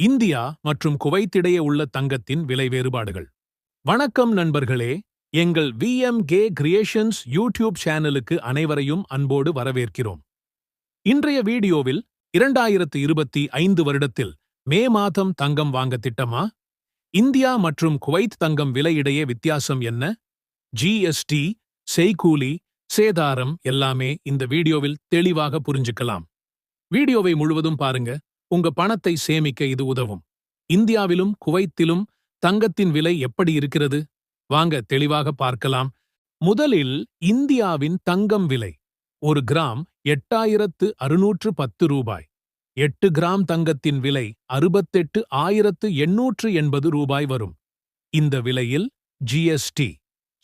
India மற்றும் குவைத்திடையே உள்ள தங்கத்தின் விலை வேறுபாடுகள். வணக்கம் நண்பர்களே. எங்கள் விஎம்கே கிரியேஷன்ஸ் யூடியூப் சேனலுக்கு அனைவரையும் அன்போடு வரவேற்கிறோம். இன்றைய வீடியோவில் இரண்டாயிரத்து இருபத்தி ஐந்து வருடத்தில் மே மாதம் தங்கம் வாங்க திட்டமா? இந்தியா மற்றும் குவைத் தங்கம் விலை இடையே வித்தியாசம் என்ன? ஜிஎஸ்டி செய்கூலி சேதாரம் எல்லாமே இந்த வீடியோவில் தெளிவாக புரிஞ்சுக்கலாம். வீடியோவை முழுவதும் பாருங்க. உங்க பணத்தை சேமிக்க இது உதவும். இந்தியாவிலும் குவைத்திலும் தங்கத்தின் விலை எப்படி இருக்கிறது? வாங்க தெளிவாக பார்க்கலாம். முதலில் இந்தியாவின் தங்கம் விலை. ஒரு கிராம் எட்டாயிரத்து அறுநூற்று பத்து ரூபாய். எட்டு கிராம் தங்கத்தின் விலை அறுபத்தெட்டு ஆயிரத்து எண்ணூற்று எண்பது ரூபாய் வரும். இந்த விலையில் ஜிஎஸ்டி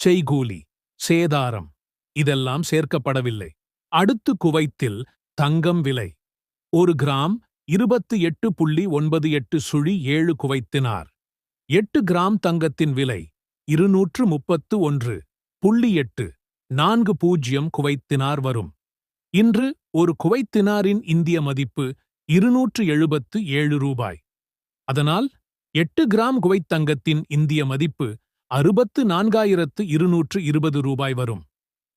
செய்கூலி சேதாரம் இதெல்லாம் சேர்க்கப்படவில்லை. அடுத்து குவைத்தில் தங்கம் விலை. ஒரு கிராம் இருபத்து எட்டு புள்ளி ஒன்பது எட்டு சுழி ஏழு குவைத்தினார். எட்டு கிராம் தங்கத்தின் விலை இருநூற்று முப்பத்து ஒன்று புள்ளி எட்டு நான்கு பூஜ்ஜியம் குவைத்தினார் வரும். இன்று ஒரு குவைத்தினாரின் இந்திய மதிப்பு இருநூற்று எழுபத்து ஏழு ரூபாய். அதனால் எட்டு கிராம் குவைத் தங்கத்தின் இந்திய மதிப்பு அறுபத்து நான்காயிரத்து இருநூற்று இருபது ரூபாய் வரும்.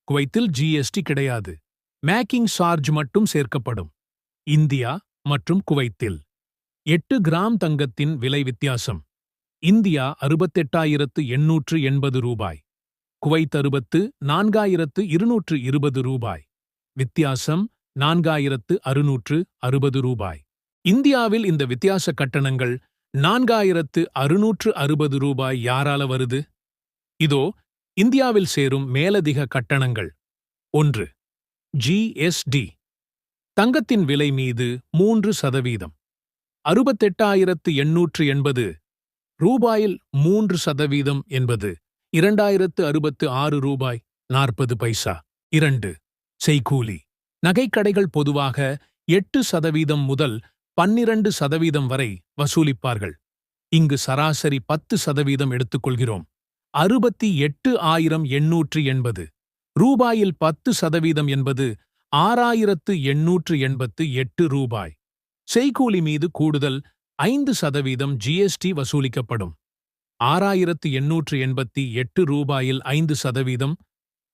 குவைத்தில் ஜிஎஸ்டி கிடையாது. மேக்கிங் சார்ஜ் மட்டும் சேர்க்கப்படும். இந்தியா மற்றும் குவைத்தில். எட்டு கிராம் தங்கத்தின் விலை வித்தியாசம். இந்தியா அறுபத்தெட்டாயிரத்து எண்ணூற்று எண்பது ரூபாய். குவைத் அறுபத்து நான்காயிரத்து இருநூற்று இருபது ரூபாய். வித்தியாசம் நான்காயிரத்து அறுநூற்று அறுபது ரூபாய். இந்தியாவில் இந்த வித்தியாச கட்டணங்கள் நான்காயிரத்து அறுநூற்று அறுபது ரூபாய் யாரால வருது? இதோ இந்தியாவில் சேரும் மேலதிக கட்டணங்கள். ஒன்று. ஜிஎஸ்டி தங்கத்தின் விலை மீது மூன்று சதவீதம். அறுபத்தெட்டாயிரத்து எண்ணூற்று எண்பது ரூபாயில் மூன்று சதவீதம் என்பது இரண்டாயிரத்து அறுபத்து ஆறு ரூபாய் நாற்பது பைசா. இரண்டு செய்கூலி. நகைக்கடைகள் பொதுவாக எட்டு சதவீதம் முதல் பன்னிரண்டு சதவீதம் வரை வசூலிப்பார்கள். இங்கு சராசரி பத்து சதவீதம் எடுத்துக்கொள்கிறோம். அறுபத்தி எட்டு ஆயிரம் எண்ணூற்று எண்பது ரூபாயில் பத்து சதவீதம் என்பது ஆறாயிரத்து எண்ணூற்று எண்பத்து எட்டு ரூபாய். செய்கூலி மீது கூடுதல் ஐந்து சதவீதம் ஜிஎஸ்டி வசூலிக்கப்படும். ஆறாயிரத்து எண்ணூற்று எண்பத்தி எட்டு ரூபாயில் ஐந்து சதவீதம்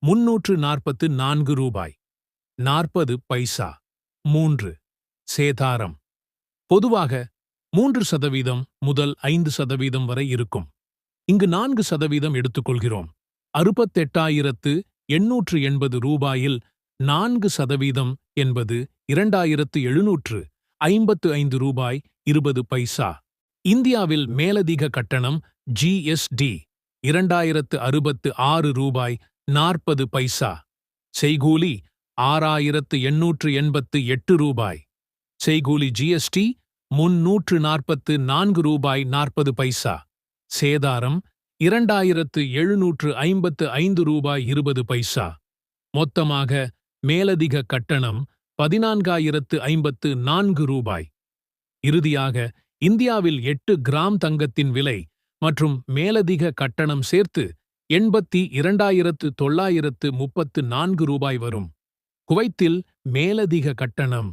முன்னூற்று நாற்பத்து நான்கு ரூபாய். நாற்பது பைசா. மூன்று. சேதாரம். பொதுவாக மூன்று சதவீதம் முதல் ஐந்து சதவீதம் வரை இருக்கும். இங்கு நான்கு சதவீதம் எடுத்துக்கொள்கிறோம். அறுபத்தெட்டாயிரத்து எண்ணூற்று எண்பது ரூபாயில் நான்கு சதவீதம் என்பது இரண்டாயிரத்து எழுநூற்று ஐம்பத்து ஐந்து ரூபாய் இருபது பைசா. இந்தியாவில் மேலதிக கட்டணம் ஜிஎஸ்டி இரண்டாயிரத்து அறுபத்து ஆறு ரூபாய் நாற்பது பைசா. செய்கூலி ஆறாயிரத்து எண்ணூற்று எண்பத்து எட்டு ரூபாய். செய்கூலி ஜிஎஸ்டி முன்னூற்று நாற்பத்து நான்கு ரூபாய் நாற்பது பைசா. சேதாரம் இரண்டாயிரத்து எழுநூற்று ஐம்பத்து ஐந்து ரூபாய் இருபது பைசா. மொத்தமாக மேலதிக கட்டணம் பதினான்காயிரத்து ஐம்பத்து நான்கு ரூபாய். இறுதியாக இந்தியாவில் எட்டு கிராம் தங்கத்தின் விலை மற்றும் மேலதிக கட்டணம் சேர்த்து எண்பத்தி இரண்டாயிரத்து தொள்ளாயிரத்து முப்பத்து நான்கு ரூபாய் வரும். குவைத்தில் மேலதிக கட்டணம்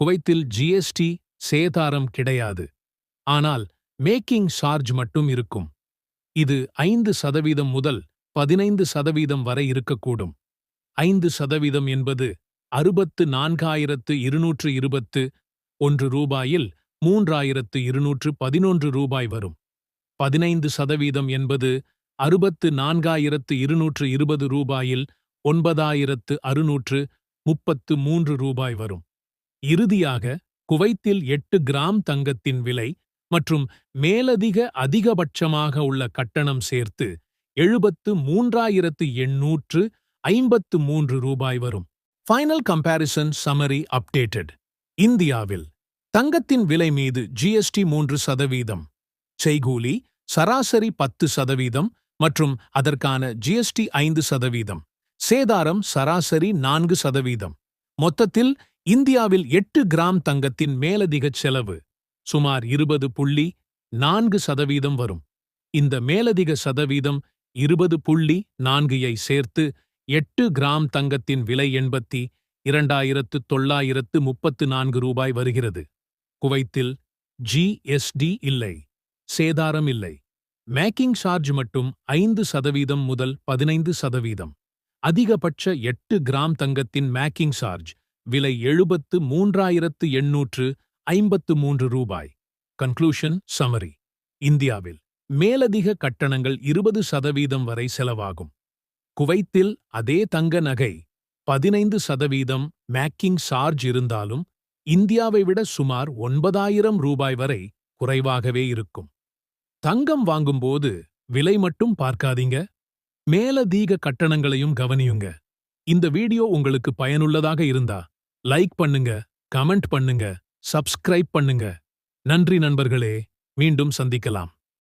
குவைத்தில் ஜிஎஸ்டி சேதாரம் கிடையாது. ஆனால் மேக்கிங் சார்ஜ் மட்டும் இருக்கும். இது ஐந்து சதவீதம் முதல் பதினைந்து சதவீதம் வரை இருக்கக்கூடும். ஐந்து சதவீதம் என்பது அறுபத்து நான்காயிரத்து இருநூற்று இருபத்து ஒன்று ரூபாயில் மூன்றாயிரத்து இருநூற்று பதினொன்று ரூபாய் வரும். பதினைந்து சதவீதம் என்பது அறுபத்து நான்காயிரத்து இருநூற்று இருபது ரூபாயில் ஒன்பதாயிரத்து அறுநூற்று முப்பத்து மூன்று ரூபாய் வரும். இறுதியாக குவைத்தில் எட்டு கிராம் தங்கத்தின் விலை மற்றும் மேலதிக அதிகபட்சமாக உள்ள கட்டணம் சேர்த்து எழுபத்து மூன்றாயிரத்து எண்ணூற்று ஐம்பத்து மூன்று ரூபாய் வரும். ஃபைனல் கம்பேரிசன் சமரி அப்டேட்டட் இந்தியாவில் தங்கத்தின் விலை மீது ஜிஎஸ்டி மூன்று சதவீதம். செய்கூலி சராசரி பத்து சதவீதம் மற்றும் அதற்கான ஜிஎஸ்டி ஐந்து சதவீதம். சேதாரம் சராசரி நான்கு சதவீதம். மொத்தத்தில் இந்தியாவில் எட்டு கிராம் தங்கத்தின் மேலதிகச் செலவு சுமார் இருபது புள்ளி நான்கு சதவீதம் வரும். இந்த மேலதிக சதவீதம் இருபது புள்ளி நான்கையை சேர்த்து எட்டு கிராம் தங்கத்தின் விலை எண்பத்தி இரண்டாயிரத்து தொள்ளாயிரத்து முப்பத்து நான்கு ரூபாய் வருகிறது. குவைத்தில் ஜிஎஸ்டி இல்லை. சேதாரம் இல்லை. மேக்கிங் சார்ஜ் மட்டும் ஐந்து சதவீதம் முதல் பதினைந்து சதவீதம். அதிகபட்ச எட்டு கிராம் தங்கத்தின் மேக்கிங் சார்ஜ் விலை எழுபத்து மூன்றாயிரத்து எண்ணூற்று ஐம்பத்து மூன்று ரூபாய். கன்க்ளூஷன் சமரி இந்தியாவில் மேலதிக கட்டணங்கள் இருபது சதவீதம் வரை செலவாகும். குவைத்தில் அதே தங்க நகை பதினைந்து சதவீதம் மேக்கிங் சார்ஜ் இருந்தாலும் இந்தியாவை விட சுமார் ஒன்பதாயிரம் ரூபாய் வரை குறைவாகவே இருக்கும். தங்கம் வாங்கும்போது விலை மட்டும் பார்க்காதீங்க. மேலதீக கட்டணங்களையும் கவனியுங்க. இந்த வீடியோ உங்களுக்கு பயனுள்ளதாக இருந்தா லைக் பண்ணுங்க கமெண்ட் பண்ணுங்க சப்ஸ்கிரைப் பண்ணுங்க. நன்றி நண்பர்களே மீண்டும் சந்திக்கலாம்.